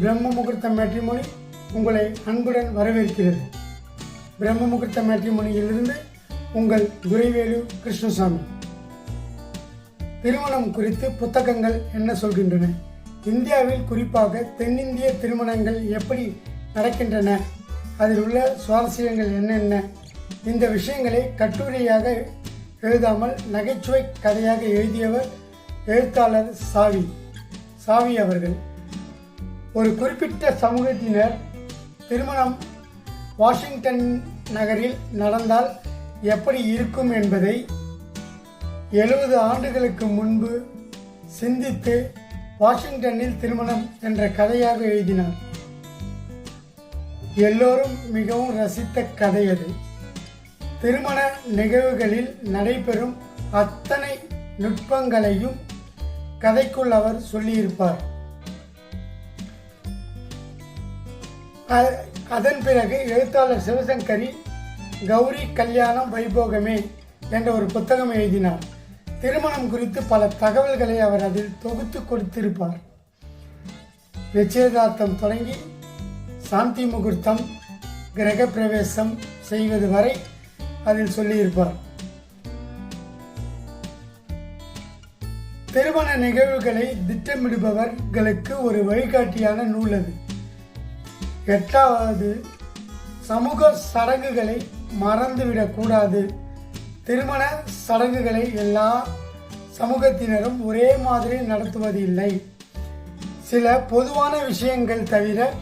பிரம்ம முகூர்த்த மேட்ரிமோனி உங்களை அன்புடன் வரவேற்கிறது. பிரம்ம முகூர்த்த மேட்ரிமோனியிலிருந்து உங்கள் துரைவேலு கிருஷ்ணசாமி. திருமணம் குறித்து புத்தகங்கள் என்ன சொல்கின்றன? இந்தியாவில் குறிப்பாக தென்னிந்திய திருமணங்கள் எப்படி நடக்கின்றன? அதில் உள்ள சுவாரஸ்யங்கள் என்னென்ன? இந்த விஷயங்களை கட்டுரையாக எழுதாமல் நகைச்சுவை கதையாக எழுதியவர் எழுத்தாளர் சாவி. சாவி அவர்கள். ஒரு குறிப்பிட்ட சமூகத்தினர் திருமணம் வாஷிங்டன் நகரில் நடந்தால் எப்படி இருக்கும் என்பதை எழுபது ஆண்டுகளுக்கு முன்பு சிந்தித்து வாஷிங்டனில் திருமணம் என்ற கதையாக எழுதினார். எல்லோரும் மிகவும் ரசித்த கதை அது. திருமண நிகழ்வுகளில் நடைபெறும் அத்தனை நுட்பங்களையும் கதைக்குள் அவர் சொல்லியிருப்பார். அதன் பிறகு எழுத்தாளர் சிவசங்கரி கௌரி கல்யாணம் வைபோகமே என்ற ஒரு புத்தகம் எழுதினார். திருமணம் குறித்து பல தகவல்களை அவர் அதில் தொகுத்து கொடுத்திருப்பார். நிச்சயதார்த்தம் தொடங்கி சாந்தி முகூர்த்தம் கிரக பிரவேசம் செய்வது வரை அதில் சொல்லியிருப்பார். திருமண நிகழ்வுகளை திட்டமிடுபவர்களுக்கு ஒரு வழிகாட்டியான நூல் அது. எட்டாவது சமூக சடங்குகளை மறந்துவிடக்கூடாது திருமண சடங்குகளை எல்லா சமூகத்தினரும் ஒரே மாதிரி நடத்துவதில்லை. சில பொதுவான விஷயங்கள் தவிர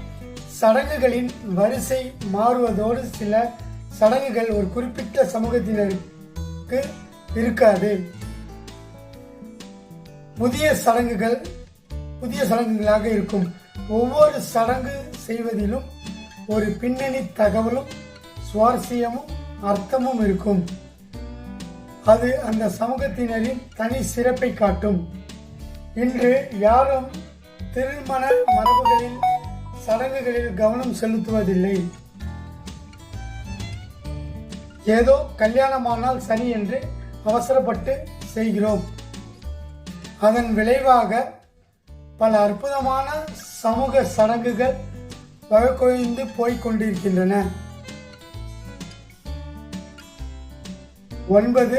சடங்குகளின் வரிசை மாறுவதோடு சில சடங்குகள் ஒரு குறிப்பிட்ட சமூகத்தினருக்கு இருக்காது. புதிய சடங்குகள் புதிய சடங்குகளாக இருக்கும். ஒவ்வொரு சடங்கு செய்வதிலும் ஒரு பின்னணி தகவலும் சுவாரஸ்யமும் அர்த்தமும் இருக்கும். அது அந்த சமூகத்தினரின் தனி சிறப்பை காட்டும். இன்று யாரும் திருமண மரபுகளில் சடங்குகளில் கவனம் செலுத்துவதில்லை. ஏதோ கல்யாணமானால் சரி என்று அவசரப்பட்டு செய்கிறோம். அதன் விளைவாக பல அற்புதமான சமூக சடங்குகள் வழக்கொழிந்து போய்க் கொண்டிருக்கின்றன. ஒன்பது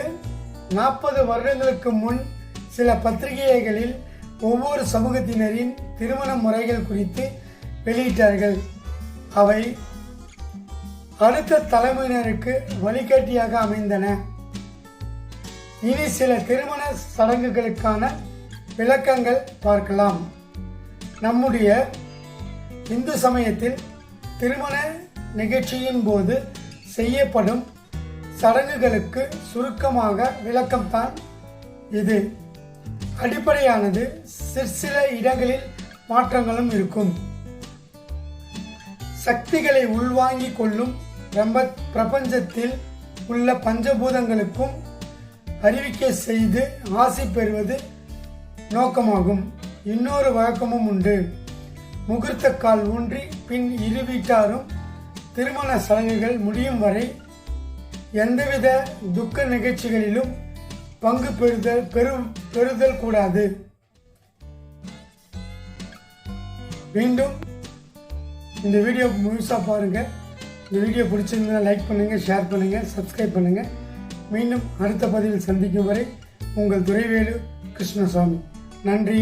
நாற்பது வருடங்களுக்கு முன் சில பத்திரிகைகளில் ஒவ்வொரு சமூகத்தினரின் திருமண முறைகள் குறித்து வெளியிட்டார்கள். அவை அடுத்த தலைமுறையினருக்கு வழிகாட்டியாக அமைந்தன. இனி சில திருமண சடங்குகளுக்கான விளக்கங்கள் பார்க்கலாம். நம்முடைய இந்து சமயத்தில் திருமண நிகழ்ச்சியின் போது செய்யப்படும் சடங்குகளுக்கு சுருக்கமாக விளக்கம்தான் இது. அடிப்படையானது சிற்சில இடங்களில் மாற்றங்களும் இருக்கும். சக்திகளை உள்வாங்கிக் கொள்ளும் பிரப பிரபஞ்சத்தில் உள்ள பஞ்சபூதங்களுக்கும் அறிவிக்கை செய்து ஆசி பெறுவது நோக்கமாகும். இன்னொரு வழக்கமும் உண்டு. முகூர்த்த கால் ஊன்றி பின் இரு வீட்டாரும் திருமண சடங்குகள் முடியும் வரை எந்தவித துக்க நிகழ்ச்சிகளிலும் பங்கு பெறுதல் பெரு பெறுதல் கூடாது. மீண்டும் இந்த வீடியோ முழுசாக பாருங்கள் இந்த வீடியோ பிடிச்சிருந்தா லைக் பண்ணுங்கள் ஷேர் பண்ணுங்கள் சப்ஸ்கிரைப் பண்ணுங்கள் மீண்டும் அடுத்த பதிவில் சந்திக்கும் வரை உங்கள் துறைவேலு கிருஷ்ணசாமி. நன்றி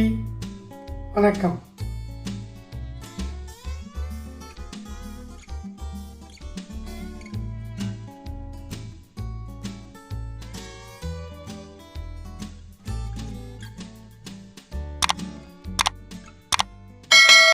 வணக்கம்.